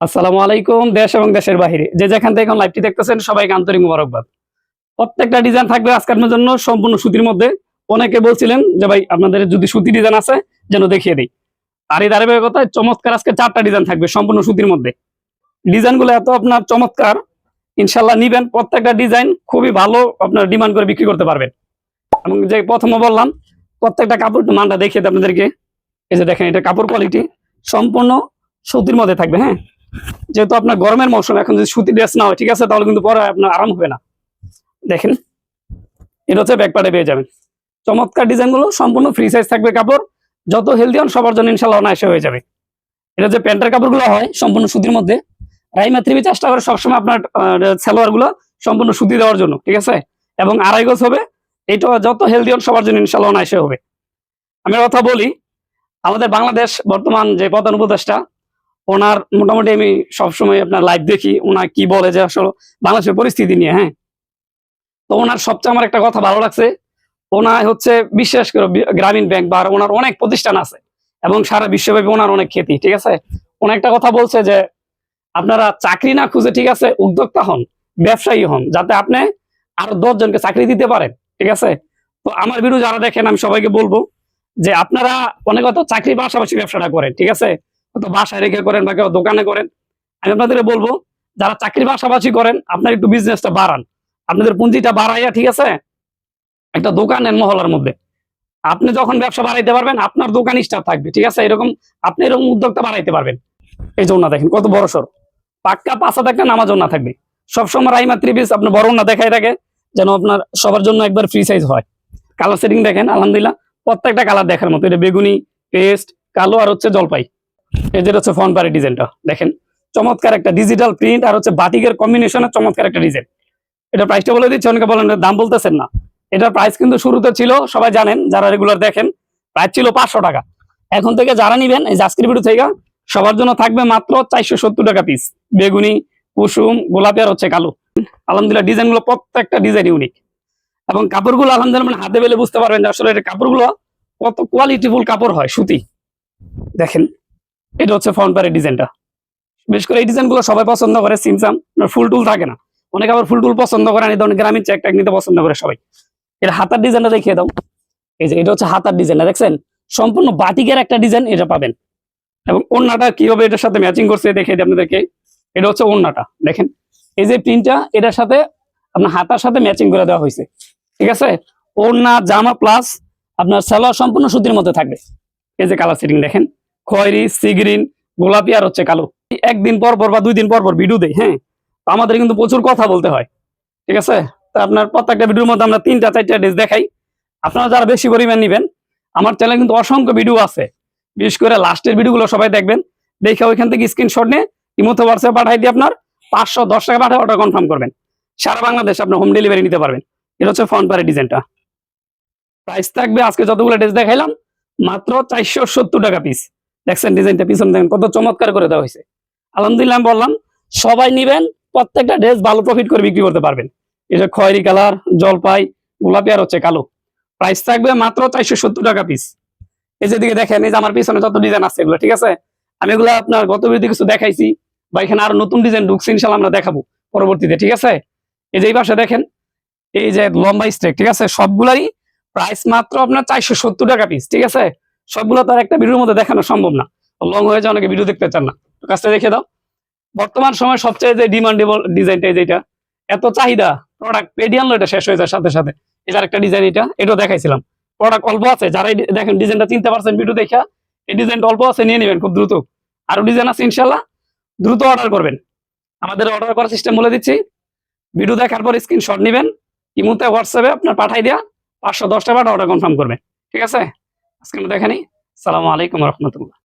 আসসালামু আলাইকুম, দেশ এবং দেশের বাহিরে। যে যেখান থেকে এখন লাইভটি দেখতেছেন, সবাইকে আন্তরিক মুবারকবাদ। প্রত্যেকটা ডিজাইন থাকবে আজকের জন্য, সম্পূর্ণ সুতির মধ্যে। অনেকে বলছিলেন যে, ভাই, আপনাদের যদি সুতি ডিজাইন আছে, যেন দেখিয়ে দিই। আর এই ধারাবাহিকতায় চমৎকার আজকে চারটা ডিজাইন থাকবে, সম্পূর্ণ সুতির মধ্যে। ডিজাইনগুলো এত আপনার চমৎকার ইনশাল্লাহ নিবেন। প্রত্যেকটা ডিজাইন খুবই ভালো আপনার ডিমান্ড করে বিক্রি করতে পারবেন। এবং যে প্রথমে বললাম, প্রত্যেকটা কাপড় মানটা দেখিয়ে আপনাদেরকে। এই যে দেখেন, এটা কাপড় কোয়ালিটি সম্পূর্ণ সুতির মধ্যে থাকবে হ্যাঁ? যেহেতু আপনার গরমের মৌসুম, এখন যদি সুতি ড্রেস না হয়, ঠিক আছে, তাহলে কিন্তু পরে আপনার আরাম হবে না। দেখেন, এটা হচ্ছে ব্যাকপার্টে পেয়ে যাবেন। চমৎকার ডিজাইনগুলো সম্পূর্ণ ফ্রি সাইজ থাকবে কাপড়, যত হেলদি হন সবার জন্য ইনশাল্লাহ অনায়াসে হয়ে যাবে। এটা যে প্যান্টের কাপড়গুলো হয়, সম্পূর্ণ সুতির মধ্যে, রাইমা ত্রিবি চেষ্টা করে সবসময় আপনার সালোয়ারগুলো, সম্পূর্ণ সুতি দেওয়ার জন্য, ঠিক আছে? এবং আড়াই গজ হবে, এটা যত হেলদি হন সবার জন্য ইনশাল্লাহ অনায়াসে হবে। আমি কথা বলি, আমাদের বাংলাদেশ বর্তমান যে প্রধান উপদেষ্টা ওনার মোটামুটি আমি সবসময় আপনার লাইভ দেখি, ওনার কি বলে যে আসলে বাংলাদেশের পরিস্থিতি নিয়ে হ্যাঁ? তো ওনার সবচেয়ে আমার একটা কথা ভালো লাগছে, ওনার হচ্ছে বিশ্বাস করে গ্রামীণ ব্যাংক বা ওনার অনেক প্রতিষ্ঠান আছে এবং সারা বিশ্বব্যাপী ওনার অনেক খ্যাতি, ঠিক আছে? ওনার একটা কথা বলছে যে, আপনারা চাকরি না খুঁজে, ঠিক আছে, উদ্যোক্তা হন, ব্যবসায়ী হন, যাতে আপনি আরও দশ জনকে চাকরি দিতে পারেন, ঠিক আছে? তো আমার ভিডিও যারা দেখেন, আমি সবাইকে বলব যে, আপনারা অনেক হয়তো চাকরি পাশাপাশি ব্যবসাটা করেন, ঠিক আছে? বাসায় রেখে করেন বা কেউ দোকানে করেন, আমি আপনাদের বলব, যারা চাকরি পাশাপাশি করেন, আপনার একটু বিজনেসটা বাড়ান। আপনাদের পুঁজিটা বাড়াইয়া, ঠিক আছে? একটা দোকান নেন মহলার মধ্যে। আপনি যখন ব্যবসা বাড়াইতে পারবেন, আপনার দোকান স্টাফ থাকবে, ঠিক আছে? এরকম আপনি এরকম উদ্যোগটা বাড়াইতে পারবেন। এই জন্য দেখেন, কত বড় সর পাক্কা পাঁচা একটা নামাজ না থাকবে। সবসময় রাইমা ত্রিবিস আপনি বড় না দেখাই থাকে, যেন আপনার সবার জন্য একবার ফ্রি সাইজ হয়। কালার সেটিং দেখেন, আলহামদুলিল্লাহ, প্রত্যেকটা কালার দেখার মতো। এটা বেগুনি, পেস্ট, কালো আর হচ্ছে জলপাই। এই যেটা হচ্ছে ফ্রন্ট পারে ডিজাইনটা দেখেন। চমৎকার একটা ডিজিটাল প্রিন্ট আর হচ্ছে বাটিকের কম্বিনেশনের চমৎকার একটা ডিজাইন এটা প্রাইসটা বলে দিচ্ছে, অনেকে বলেন, দাম বলতেছেন না। এটার প্রাইস কিন্তু শুরুতে ছিল, সবাই জানেন, যারা রেগুলার দেখেন প্রাইস ছিল পাঁচশো টাকা। এখন থেকে যারা নিবেন, এই জাস্কির ভিডিও থেকে, সবার জন্য থাকবে মাত্র চারশো সত্তর টাকা পিস বেগুনি, কুসুম, গোলাপি আর হচ্ছে কালো। আলহামদুলিল্লাহ ডিজাইনগুলো প্রত্যেকটা ডিজাইন ইউনিক এবং কাপড়গুলো আলহামদুলিল্লাহ মানে হাতে পেলে বুঝতে পারবেন যে আসলে এটা কাপড়গুলো কত কোয়ালিটিফুল কাপড় হয়, সুতি। দেখেন এটা হচ্ছে ফ্রন্ট পারের ডিজাইনটা বিশেষ করে এই ডিজাইনগুলো সবাই পছন্দ করে, সিমসাম ফুল টুল থাকে না। অনেকে আবার ফুল টুল পছন্দ করে এই ধরনের গ্রামীণ চেক ট্যাক নিতে পছন্দ করে সবাই। এর হাতার ডিজাইনটা দেখিয়ে দাও। এই যে, এটা হচ্ছে হাতার ডিজাইনটা দেখছেন? সম্পূর্ণ বাটিকের একটা ডিজাইন এটা পাবেন। এবং ওড়নাটা কীভাবে এটার সাথে ম্যাচিং করছে দেখিয়ে দিই আপনাদেরকে। এটা হচ্ছে ওড়নাটা, দেখেন? এই যে প্রিন্টটা এটার সাথে আপনার হাতার সাথে ম্যাচিং করে দেওয়া হয়েছে। ঠিক আছে? ওড়না, জামা প্লাস আপনার সালোয়ার সম্পূর্ণ সুতির মধ্যে থাকবে। এই যে কালার সেটিং দেখেন? খয়েরি সিগ্রিন গোলাপি আর হচ্ছে কালো। একদিন পর পর বা দুই দিন পর পর ভিডিও দেই হ্যাঁ? আমাদের কিন্তু প্রচুর কথা বলতে হয়, ঠিক আছে? তো আপনার প্রত্যেকটা ভিডিওর মধ্যে আমরা তিনটা, চারটা ড্রেস দেখাই। আপনারা যারা বেশি পরিমাণ নিবেন, আমার চ্যানেলে কিন্তু অসংখ্য ভিডিও আছে। বিশেষ করে লাস্টের ভিডিওগুলো সবাই দেখবেন। দেখে ওইখান থেকে স্ক্রিনশট নিয়ে ইমোতে হোয়াটসঅ্যাপ পাঠাই দিয়ে আপনার পাঁচশো দশ টাকা পাঠায় অর্ডার কনফার্ম করবেন। সারা বাংলাদেশ আপনি হোম ডেলিভারি নিতে পারবেন। এটা হচ্ছে ফ্রন্ট পারে ডিজাইনটা প্রাইস থাকবে, আজকে যতগুলো ড্রেস দেখাইলাম, মাত্র চারশো সত্তর টাকা পিস দেখছেন ডিজাইনটা পিছনে দেখেন, কত চমৎকার করে দেওয়া হয়েছে। আলহামদুলিল্লাহ বললাম, সবাই নিবেন, প্রত্যেকটা ড্রেস ভালো প্রফিট করে বিক্রি করতে পারবেন। যে খয়েরি কালার, জলপাই, গোলাপি আর হচ্ছে কালো। প্রাইস থাকবে মাত্র চারশো সত্তর টাকা পিস এই যে দিকে দেখেন, এই যে আমার পিছনে যত ডিজাইন আছে এগুলো, ঠিক আছে? আমি এগুলো আপনার গত ভিডিওতে কিছু দেখাইছি, বা এখানে আরও নতুন ডিজাইন ঢুকছে ইনশাল্লাহ আমরা দেখাবো পরবর্তীতে, ঠিক আছে? এই যে এই পাশে দেখেন, এই যে লম্বা স্টেক ঠিক আছে? সবগুলাই প্রাইস মাত্র আপনার চারশো সত্তর টাকা পিস ঠিক আছে? সবগুলো তো আর একটা ভিডিওর মধ্যে দেখানো সম্ভব না। লং হয়ে যায়, অনেকে ভিডিও দেখতে চান না। কাজটা দেখে দাও। বর্তমান সময় সবচেয়ে যে ডিমান্ডেবল ডিজাইনটা যেটা এত চাহিদা প্রোডাক্ট পেডি আনলো, এটা শেষ হয়ে যায় সাথে সাথে। এটার একটা ডিজাইন এটা, এটাও দেখাইছিলাম। প্রোডাক্ট অল্প আছে যারা দেখেন ডিজাইনটা চিনতে পারছেন ভিডিও দেখা, এই ডিজাইনটা অল্প আছে, নিয়ে নেবেন খুব দ্রুত। আরও ডিজাইন আছে ইনশাল্লাহ দ্রুত অর্ডার করবেন। আমাদের অর্ডার করার সিস্টেম বলে দিচ্ছি। ভিডিও দেখার পর স্ক্রিনশট নেবেন। ইমুতে হোয়াটসঅ্যাপে আপনার পাঠাই দেওয়া পাঁচশো দশ টাকা অর্ডার কনফার্ম করবেন ঠিক আছে? আজকে আমরা দেখেনি সালামু আলাইকুম রহমতুল্লাহ।